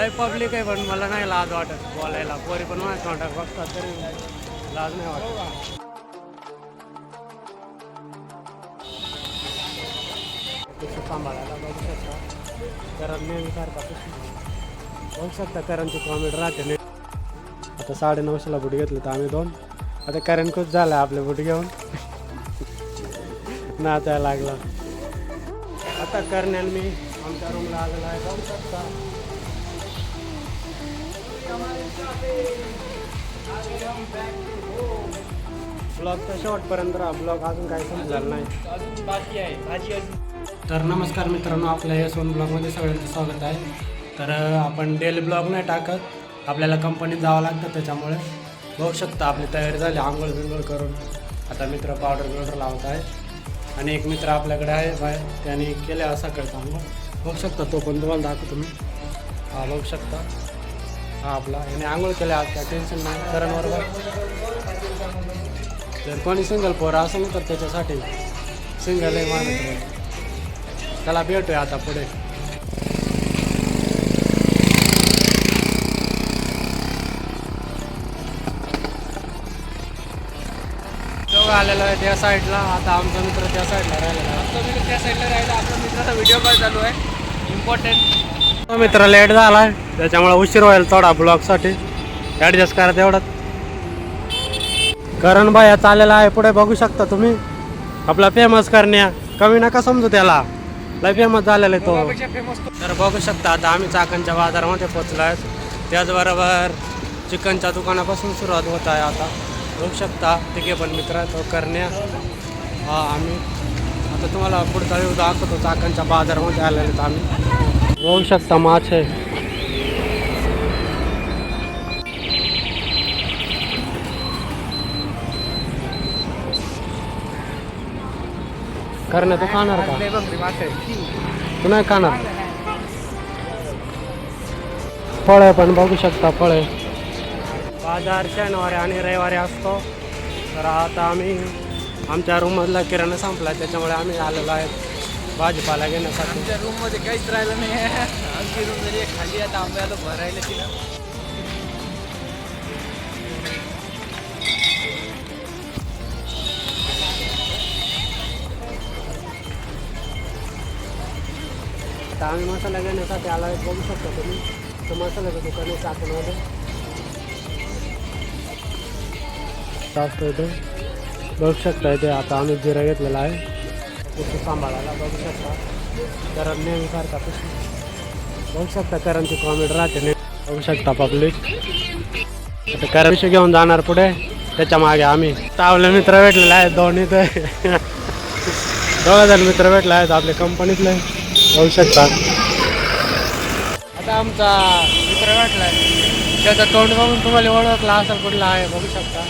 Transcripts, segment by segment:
लय पब्लिक आहे पण मला नाही लाज वाटत बोलायला. पोरी पण माझ्या तोंडात बघतात तरी लाज नाही वाटत. कसं सांभाळायला बघू शकता. करण नेहमी सारखा बघू शकता करणची कॉमेडी राहते नाही. आता साडे नऊशेला बुटी घेतली तर आम्ही दोन. आता करण खूप झालं आपले बुटी घेऊन. नाचायला लागला. आता करण्यान मी आमच्या रूमला आलेला आहे. शकता. ब्लॉगचा शेवटपर्यंत राहा. ब्लॉग अजून काही समजलेला नाही. बाकी आहे भाजी तर नमस्कार मित्रांनो आपल्या या सोन ब्लॉगमध्ये सगळ्यांचं स्वागत आहे. तर आपण डेली ब्लॉग नाही टाकत. आपल्याला कंपनीत जावं लागतं त्याच्यामुळे बघू शकता आपली तयारी झाली आंघोळ बिंगोळ करून. आता मित्र पावडर बिवडर लावत आहे आणि एक मित्र आपल्याकडे आहे बाय. त्याने केले असा सकाळचं आंघोळ बघू शकता तो पण तुम्हाला दाखवतो मी. हा बघू शकता. हा आपला. याने आंघोळ केल्या आज काय टेन्शन नाही. करण बरोबर जर कोणी सिंगल पोरं असेल तर त्याच्यासाठी सिंगल आहे. माझ्याकडे त्याला भेटूया आता पुढे. तेव्हा आलेलो आहे त्या साईडला आता आमचा मित्र त्या साईडला राहिलेला आहे. मित्र त्या साईडला राहिला. आपला मित्राचा व्हिडिओ कॉल चालू आहे. इम्पॉर्टंट हो मित्र लेट झाला आहे त्याच्यामुळे उशीर होईल थोडा ब्लॉगसाठी ॲडजस्ट करा तेवढंच. करण भाया चाललेला आहे पुढे बघू शकता तुम्ही. आपला फेमस करण्या. कमी नका समजू त्याला. लय फेमस झालेला आहे तो. तर बघू शकता आता आम्ही चाकणच्या बाजारामध्ये पोचलो आहे. त्याचबरोबर चिकनच्या दुकानापासून सुरुवात होत आहे आता. बघू शकता तिघे पण मित्र तो करण्या. हा आम्ही. आता तुम्हाला पुढचा व्ह्यू दाखवतो चाकणच्या बाजारामध्ये आलेले आहेत आम्ही. बघू शकता मासे करणे तू खाणार का तू नाही खाणार फळे पण बघू शकता फळे बाजार शनिवारी आणि रविवारी असतो तर आता आम्ही आमच्या रूममधला किराणा संपला त्याच्यामुळे आम्ही आलेलो आहे भाजीपाला घेण्यासाठी आमच्या रूममध्ये काहीच राहिलं नाही. आमची रूम जरी खाली आता आंब्याला भरायला तिला. आता आम्ही मसाला घेण्यासाठी आलो बघू शकता तुम्ही. तर मसाल्याचं दुकान आहे चाकणमध्ये जास्त इथे बघू शकता इथे आता आम्ही जिरा घेतलेला आहे. तिथे सांभाळायला बघू शकता. कारण नेहमी सारखा बघू शकता करणची कॉमेडी राहते नाही बघू शकता पब्लिक आता कारण घेऊन जाणार पुढे. त्याच्यामागे आम्ही. तावले मित्र भेटलेले आहेत दोन्ही ते दोन जण मित्र भेटले आहेत आपल्या कंपनीतले बघू शकता. आता आमचा मित्र भेटलाय. त्याचं तोंड बघून तुम्हाला ओळखला असेल कुठला आहे बघू शकता.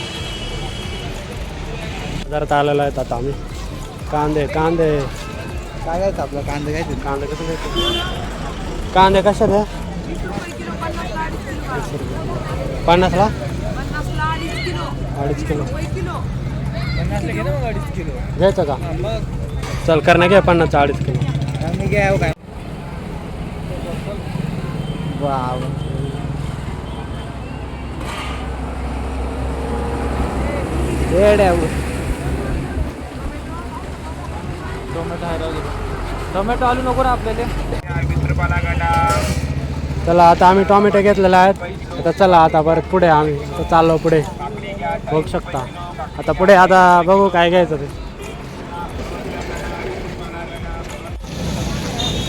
जरा आलेला आहेत आता आम्ही. कांदे कांदे. काय घ्यायचं आपलं? कांदा घ्यायचं कांदे कसं घ्यायचे कांदे कशा द्या पन्नासला? अडीच किलो. ना घ्यायचं का? चल करणं घ्या पन्नासचा अडीच किलो. घ्या काय वाव. टोमॅटो आहे टोमॅटो आलू नको ना आपल्याला. चला आता आम्ही टोमॅटो घेतलेले आहेत. आता चला आता परत पुढे आम्ही. तर चाललो पुढे. बघू शकता. आता पुढे आता बघू काय घ्यायचं ते.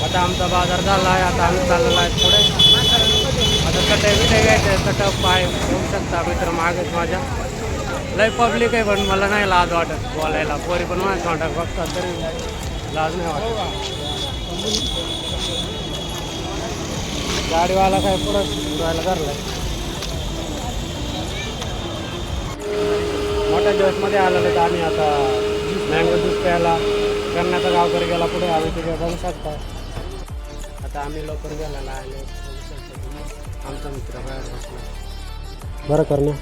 आता आमचा बाजार झाला आहे आता आम्ही चाललेलो आहे पुढे. आता कटे बिटे घ्यायचे कटप पाय. बघू शकता मित्र मागेच माझ्या. लय पब्लिक आहे पण मला नाही लाज वाटत बोलायला. पोरी पण माझ्या तोंडात बघतात तरी लाज नाही वाटत. गाडीवाला काय परत उडवायला धरलाय. मोठ्या दिवसमध्ये आलेलं तर आम्ही आता. मँगो ज्यूस प्यायला. करण्याचा गावकर गेला पुढे आम्ही तिथे बघू शकता. आता आम्ही लवकर गेलेला आले. आमचा मित्र बाहेर बसला. बरं करण्या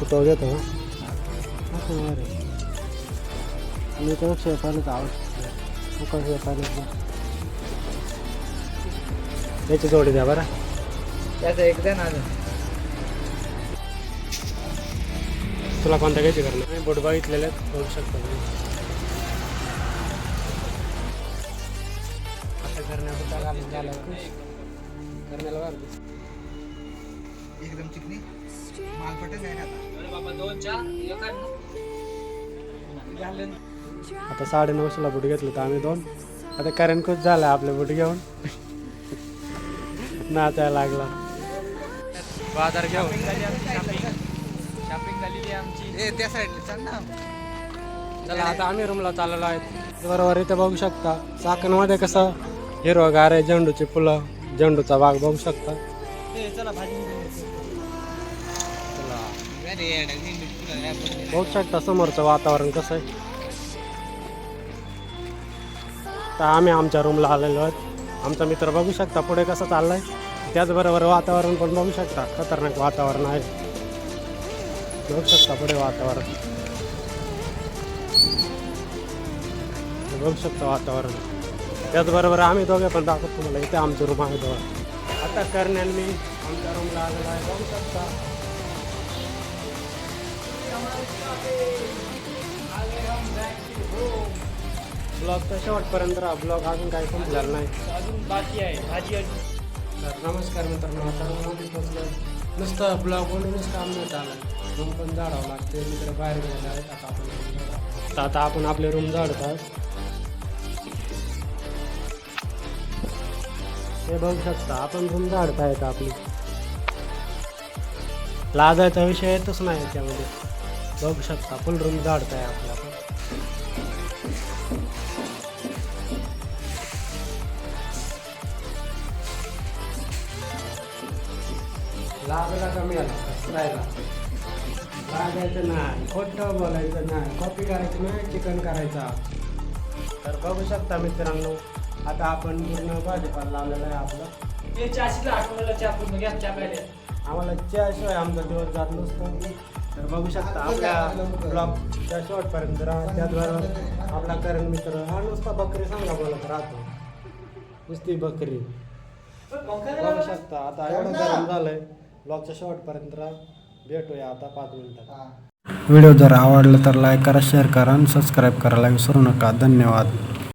घेतो ना असं मी तर शेपायलाच आवडतं उकळी पाण्याची याची जोडी द्या बरं. त्याचं एकदा ना तुला कोणत्या घ्यायची करणार मी बोट बघितलेले आहेत, बघू शकता करण्याबद्दल करण्याला एकदम चिकनी. मालपटच आहे आता. साडे नऊशेला बूट घेतलं तर आम्ही दोन. आता कारण खूप झालं आपले बूट घेऊन. नाचायला लागला. बाजार घेऊन. शॉपिंग झालेली आमची. ए त्या साईडला चल ना. चला आता आम्ही रूमला चाललेलो आहेत. बरोबर इथे बघू शकता. चाकणमध्ये कसं हिरवगार आहे झेंडूची फुलं. झेंडूचा बाग बघू शकता. चला भाजी बघू शकता समोरचं वातावरण कसं आहे? तर आम्ही आमच्या रूमला आलेलो आहोत. आमचा मित्र बघू शकता पुढे कसं चाललंय. त्याचबरोबर वातावरण पण बघू शकता. खतरनाक वातावरण आहे. बघू शकता पुढे वातावरण. बघू शकता वातावरण. त्याचबरोबर आम्ही दोघे पण दाखवतो तुम्हाला इथे आमचं रूम आहे दोघं आता करण्यान मी. आमच्या रूमला आलेलो आहे. बघू शकता. ब्लॉग तर शेवटपर्यंत राहा. ब्लॉग अजून काही संपलेला नाही. अजून बाकी आहे. भाजी तर नमस्कार मित्रांनो. आता पोचलो नुसतं ब्लॉग बोलूनच काम नाही चाललं रूम पण झाडावं लागते मित्र बाहेर गेलेले आहेत आता आपण आता आपण आपले रूम झाडत हे बघू शकता आपण रूम झाडता येतं आपली. लाजायचा विषय येतच नाही याच्यामध्ये. बघू शकता फुल रूम झाडताय आपल्या आपला आपण. कमी आला राहिला. लागायचं नाही खोटं बोलायचं नाही कॉपी करायचं नाही चिकन करायचा. तर बघू शकता मित्रांनो आता आपण पूर्ण भाजीपाला लावलेला आहे आपलं. ते आठवड्याला चहा पूर्ण घ्या चहा प्यायला आम्हाला चहाशिवाय आमचा दिवस जात नसतो. तर बघू शकता आपल्या ब्लॉगच्या शेवटपर्यंत राहा त्याचबरोबर आपला करण मित्र हा नुसता बकरी सांगा बोलत राहतो. नुसती बकरी. बघू शकता आता एवढं गरम झालंय. ब्लॉगच्या शेवटपर्यंत राहा. भेटूया आता पाच मिनिटात. व्हिडिओ जर आवडला तर लाईक करा शेअर करा आणि सबस्क्राईब करायला विसरू नका. धन्यवाद.